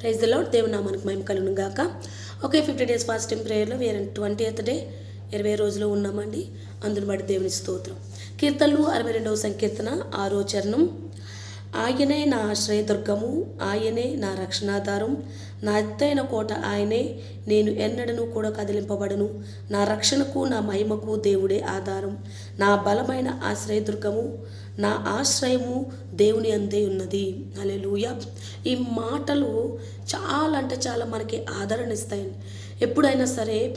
ప్రైజ్లో దేవుని నామానికి మహిమ కలుగును గాక. ఓకే ఫిఫ్టీ డేస్ ఫాస్టింగ్ ప్రేయర్లో వేరే ట్వంటీ ఎయిత్ డే ఇరవై రోజులు ఉన్నామండి. అందుని బట్టి దేవుని స్తోత్రం. కీర్తనలు అరవై రెండవ సంకీర్తన ఆరో చరణం. ఆయనే నా ఆశ్రయదుర్గము ఆయనే నా రక్షణాధారం. నా ఎత్తైన కోట ఆయనే నేను ఎన్నడను కూడా కదిలింపబడను. నా రక్షణకు నా మహిమకు దేవుడే ఆధారం. నా బలమైన ఆశ్రయదుర్గము నా ఆశ్రయము దేవుని అందే ఉన్నది. అలెలుయ ఈ మాటలు చాలా అంటే చాలా మనకి ఆదరణ ఇస్తాయండి ఎప్పుడైనా సరే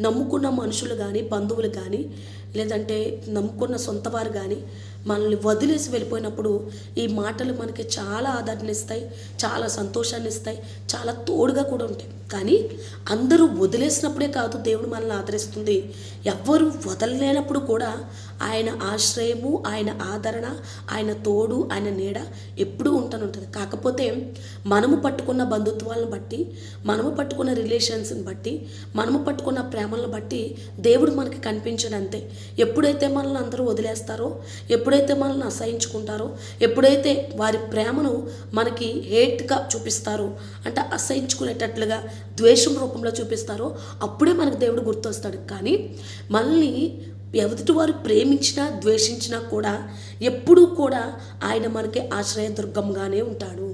నమ్ముకున్న మనుషులు కానీ బంధువులు కానీ లేదంటే నమ్ముకున్న సొంత వారు కానీ మనల్ని వదిలేసి వెళ్ళిపోయినప్పుడు ఈ మాటలు మనకి చాలా ఆదరణ ఇస్తాయి చాలా సంతోషాన్ని ఇస్తాయి చాలా తోడుగా కూడా ఉంటాయి. కానీ అందరూ వదిలేసినప్పుడే కాదు దేవుడు మనల్ని ఆదరిస్తుంది. ఎవ్వరు వదలలేనప్పుడు కూడా ఆయన ఆశ్రయము ఆయన ఆదరణ ఆయన తోడు ఆయన నీడ ఎప్పుడూ ఉంటాను ఉంటుంది. కాకపోతే మనము పట్టుకున్న బంధుత్వాలను బట్టి మనము పట్టుకున్న రిలేషన్స్ని బట్టి మనము పట్టుకున్న ప్రేమ ప్రేమలను బట్టి దేవుడు మనకి కనిపించడంతే. ఎప్పుడైతే మనల్ని అందరూ వదిలేస్తారో ఎప్పుడైతే మనల్ని అసహించుకుంటారో ఎప్పుడైతే వారి ప్రేమను మనకి హేట్గా చూపిస్తారో అంటే అసహించుకునేటట్లుగా ద్వేషం రూపంలో చూపిస్తారో అప్పుడే మనకు దేవుడు గుర్తొస్తాడు. కానీ మళ్ళీ ఎదుటి వారు ప్రేమించినా ద్వేషించినా కూడా ఎప్పుడూ కూడా ఆయన మనకి ఆశ్రయ దుర్గంగానే ఉంటాడు.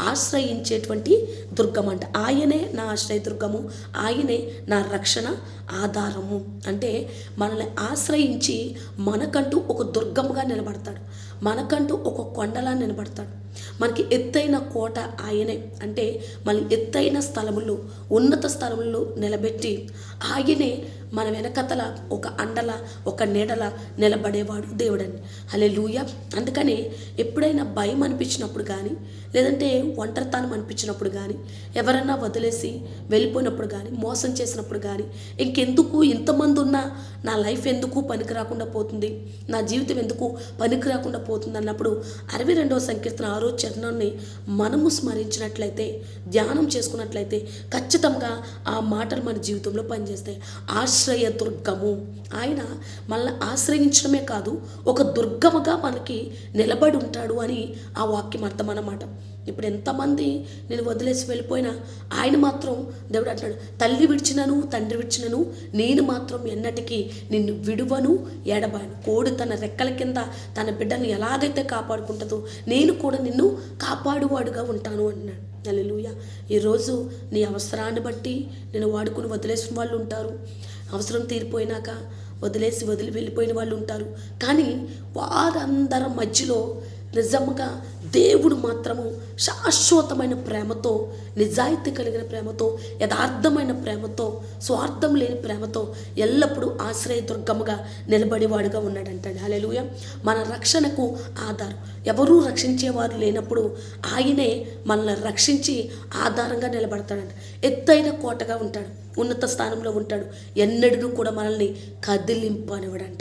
ఆశ్రయించేటువంటి దుర్గం అంట. ఆయనే నా ఆశ్రయ దుర్గము ఆయనే నా రక్షణ ఆధారము. అంటే మనల్ని ఆశ్రయించి మనకంటూ ఒక దుర్గముగా నిలబడతాడు. మనకంటూ ఒక కొండలా నిలబడతాడు. మనకి ఎత్తైన కోట ఆయనే. అంటే మన ఎత్తైన స్థలములు ఉన్నత స్థలముల్లో నిలబెట్టి ఆయనే మన వెనకతల ఒక అండల ఒక నీడల నిలబడేవాడు దేవుడని. అలే లూయ అందుకని ఎప్పుడైనా భయం అనిపించినప్పుడు కానీ లేదంటే ఒంటరితనం అనిపించినప్పుడు కానీ ఎవరన్నా వదిలేసి వెళ్ళిపోయినప్పుడు కానీ మోసం చేసినప్పుడు కానీ ఇంకెందుకు ఇంతమంది ఉన్నా నా లైఫ్ ఎందుకు పనికి రాకుండా పోతుంది? నా జీవితం ఎందుకు పనికి రాకుండా పోతుంది? అన్నప్పుడు అరవై రెండవ సంకీర్తన ఆరో చరణాన్ని మనము స్మరించినట్లయితే ధ్యానం చేసుకున్నట్లయితే ఖచ్చితంగా ఆ మాటలు మన జీవితంలో పనిచేస్తాయి. ఆశ్రయ దుర్గము. ఆయన మనల్ని ఆశ్రయించడమే కాదు ఒక దుర్గముగా మనకి నిలబడి ఉంటాడు అని ఆ వాక్యం అర్థం అన్నమాట ఇప్పుడు ఎంతమంది నేను వదిలేసి వెళ్ళిపోయినా ఆయన మాత్రం దేవుడు అంటాడు తల్లి విడిచినను తండ్రి విడిచినను నేను మాత్రం ఎన్నటికీ నిన్ను విడువను ఎడబాను కోడి తన రెక్కల కింద తన బిడ్డను ఎలాగైతే కాపాడుకుంటుందో నేను కూడా నిన్ను కాపాడువాడుగా ఉంటాను అన్నాడు అల్లెలుయ ఈరోజు నీ అవసరాన్ని బట్టి నేను వాడుకుని వదిలేసిన వాళ్ళు ఉంటారు. అవసరం తీరిపోయినాక వదిలేసి వదిలి వెళ్ళిపోయిన వాళ్ళు ఉంటారు. కానీ వారందరి మధ్యలో నిజంగా దేవుడు మాత్రము శాశ్వతమైన ప్రేమతో నిజాయితీ కలిగిన ప్రేమతో యథార్థమైన ప్రేమతో స్వార్థం లేని ప్రేమతో ఎల్లప్పుడూ ఆశ్రయదుర్గముగా నిలబడేవాడుగా ఉన్నాడంటాడు. హలెలుయ మన రక్షణకు ఆధారం. ఎవరూ రక్షించేవారు లేనప్పుడు ఆయనే మనల్ని రక్షించి ఆధారంగా నిలబడతాడంట. ఎత్తైన కోటగా ఉంటాడు. ఉన్నత స్థానంలో ఉంటాడు. ఎన్నడూ కూడా మనల్ని కదిలింపనివ్వడంట.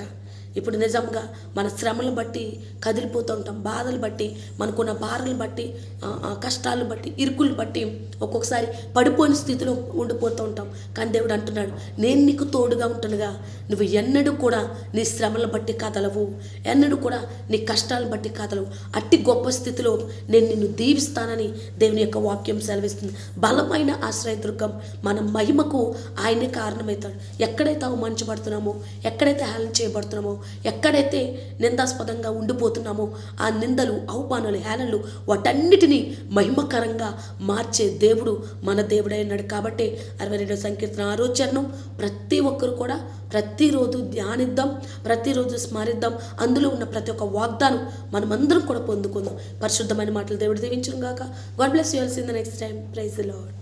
ఇప్పుడు నిజంగా మన శ్రమలను బట్టి కదిలిపోతూ ఉంటాం బాధలు బట్టి మనకున్న భారాలను బట్టి ఆ, కష్టాలను బట్టి ఇరుకులు బట్టి ఒక్కొక్కసారి పడిపోయిన స్థితిలో ఉండిపోతూ ఉంటాం. కానీ దేవుడు అంటున్నాడు నేను నీకు తోడుగా ఉంటుండగా నువ్వు ఎన్నడూ కూడా నీ శ్రమలను బట్టి కదలవు. ఎన్నడూ కూడా నీ కష్టాలను బట్టి కదలవు. అట్టి గొప్ప స్థితిలో నేను నిన్ను దీవిస్తానని దేవుని యొక్క వాక్యం సెలవిస్తుంది. బలమైన ఆశ్రయదుర్గం మన మహిమకు ఆయనే కారణమవుతాడు. ఎక్కడైతే అవమానించబడుతున్నామో ఎక్కడైతే హేళన చేయబడుతున్నామో ఎక్కడైతే నిందాస్పదంగా ఉండిపోతున్నామో ఆ నిందలు అవమానాలు హేళనలు వాటన్నిటినీ మహిమకరంగా మార్చే దేవుడు మన దేవుడైనాడు కాబట్టి అరవై రెండో సంకీర్తన ఆరోచరణం ప్రతి ఒక్కరు కూడా ప్రతిరోజు ధ్యానిద్దాం ప్రతిరోజు స్మరిద్దాం. అందులో ఉన్న ప్రతి ఒక్క వాగ్దానం మనమందరం కూడా పొందుకుందాం. పరిశుద్ధమైన మాటలు దేవుడు దీవించును కాక God bless your in the next time praise Lord